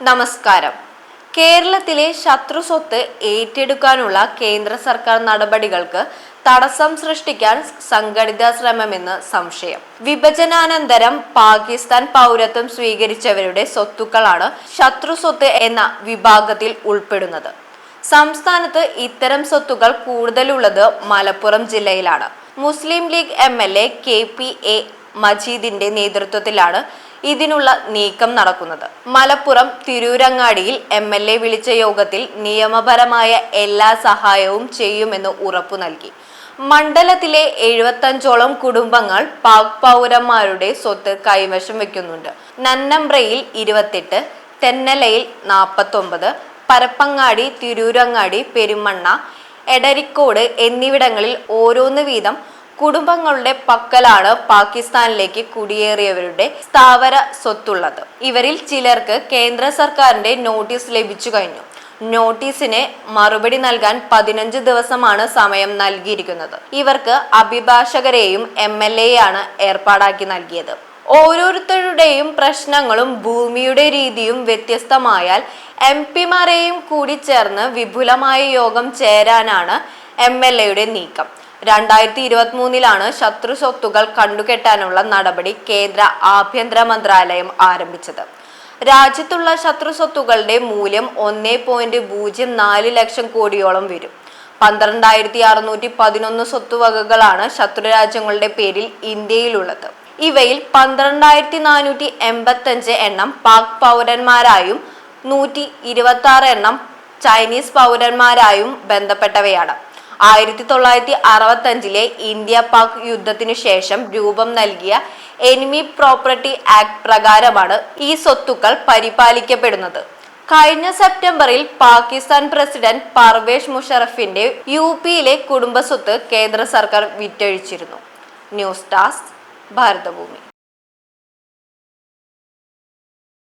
നമസ്കാരം. കേരളത്തിലെ ശത്രു സ്വത്ത് ഏറ്റെടുക്കാനുള്ള കേന്ദ്ര സർക്കാർ നടപടികൾക്ക് തടസ്സം സൃഷ്ടിക്കാൻ സംഘടിത ശ്രമമെന്ന് സംശയം. വിഭജനാനന്തരം പാകിസ്ഥാൻ പൗരത്വം സ്വീകരിച്ചവരുടെ സ്വത്തുക്കളാണ് ശത്രു സ്വത്ത് എന്ന വിഭാഗത്തിൽ ഉൾപ്പെടുന്നത്. സംസ്ഥാനത്ത് ഇത്തരം സ്വത്തുകൾ കൂടുതലുള്ളത് മലപ്പുറം ജില്ലയിലാണ്. Muslim League M L A K P A മജീദിന്റെ നേതൃത്വത്തിലാണ് ഇതിനുള്ള നീക്കം നടക്കുന്നത്. മലപ്പുറം തിരൂരങ്ങാടിയിൽ എം എൽ എ വിളിച്ച യോഗത്തിൽ നിയമപരമായ എല്ലാ സഹായവും ചെയ്യുമെന്ന് ഉറപ്പു നൽകി. മണ്ഡലത്തിലെ എഴുപത്തഞ്ചോളം കുടുംബങ്ങൾ പാക് പൗരന്മാരുടെ സ്വത്ത് കൈവശം വെക്കുന്നുണ്ട്. നന്നമ്പ്രയിൽ ഇരുപത്തെട്ട് തെന്നലയിൽ നാൽപ്പത്തൊമ്പത് പരപ്പങ്ങാടി തിരൂരങ്ങാടി പെരുമണ്ണ എടരിക്കോട് എന്നിവിടങ്ങളിൽ ഓരോന്ന് വീതം കുടുംബങ്ങളുടെ പക്കലാണ് പാകിസ്ഥാനിലേക്ക് കുടിയേറിയവരുടെ സ്ഥാവര സ്വത്തുള്ളത്. ഇവരിൽ ചിലർക്ക് കേന്ദ്ര സർക്കാരിന്റെ നോട്ടീസ് ലഭിച്ചു കഴിഞ്ഞു. നോട്ടീസിന് മറുപടി നൽകാൻ പതിനഞ്ച് ദിവസമാണ് സമയം നൽകിയിരിക്കുന്നത്. ഇവർക്ക് അഭിഭാഷകരെയും എം എൽ എയാണ് ഏർപ്പാടാക്കി നൽകിയത്. ഓരോരുത്തരുടെയും പ്രശ്നങ്ങളും ഭൂമിയുടെ രീതിയും വ്യത്യസ്തമായാൽ എം പിമാരെയും കൂടി ചേർന്ന് വിപുലമായ യോഗം ചേരാനാണ് എം എൽ എയുടെ നീക്കം. രണ്ടായിരത്തി ഇരുപത്തി മൂന്നിലാണ് ശത്രു സ്വത്തുകൾ കണ്ടുകെട്ടാനുള്ള നടപടി കേന്ദ്ര ആഭ്യന്തര മന്ത്രാലയം ആരംഭിച്ചത്. രാജ്യത്തുള്ള ശത്രു സ്വത്തുകളുടെ മൂല്യം ഒന്നേ പോയിന്റ് പൂജ്യം നാല് ലക്ഷം കോടിയോളം വരും. പന്ത്രണ്ടായിരത്തി അറുന്നൂറ്റി പതിനൊന്ന് സ്വത്തുവകകളാണ് ശത്രു രാജ്യങ്ങളുടെ പേരിൽ ഇന്ത്യയിലുള്ളത്. ഇവയിൽ പന്ത്രണ്ടായിരത്തി നാനൂറ്റി എൺപത്തഞ്ച് എണ്ണം പാക് പൗരന്മാരായും നൂറ്റി ഇരുപത്തി ആറ് എണ്ണം ചൈനീസ് പൗരന്മാരായും ബന്ധപ്പെട്ടവയാണ്. ആയിരത്തി തൊള്ളായിരത്തി അറുപത്തി അഞ്ചിലെ ഇന്ത്യ പാക് യുദ്ധത്തിനു ശേഷം രൂപം നൽകിയ എനിമി പ്രോപ്പർട്ടി ആക്ട് പ്രകാരമാണ് ഈ സ്വത്തുക്കൾ പരിപാലിക്കപ്പെടുന്നത്. കഴിഞ്ഞ സെപ്റ്റംബറിൽ പാകിസ്ഥാൻ പ്രസിഡന്റ് പർവേഷ് മുഷറഫിന്റെ യു പിയിലെ കുടുംബസ്വത്ത് കേന്ദ്ര സർക്കാർ വിറ്റഴിച്ചിരുന്നു. News task Bharathabhoomi.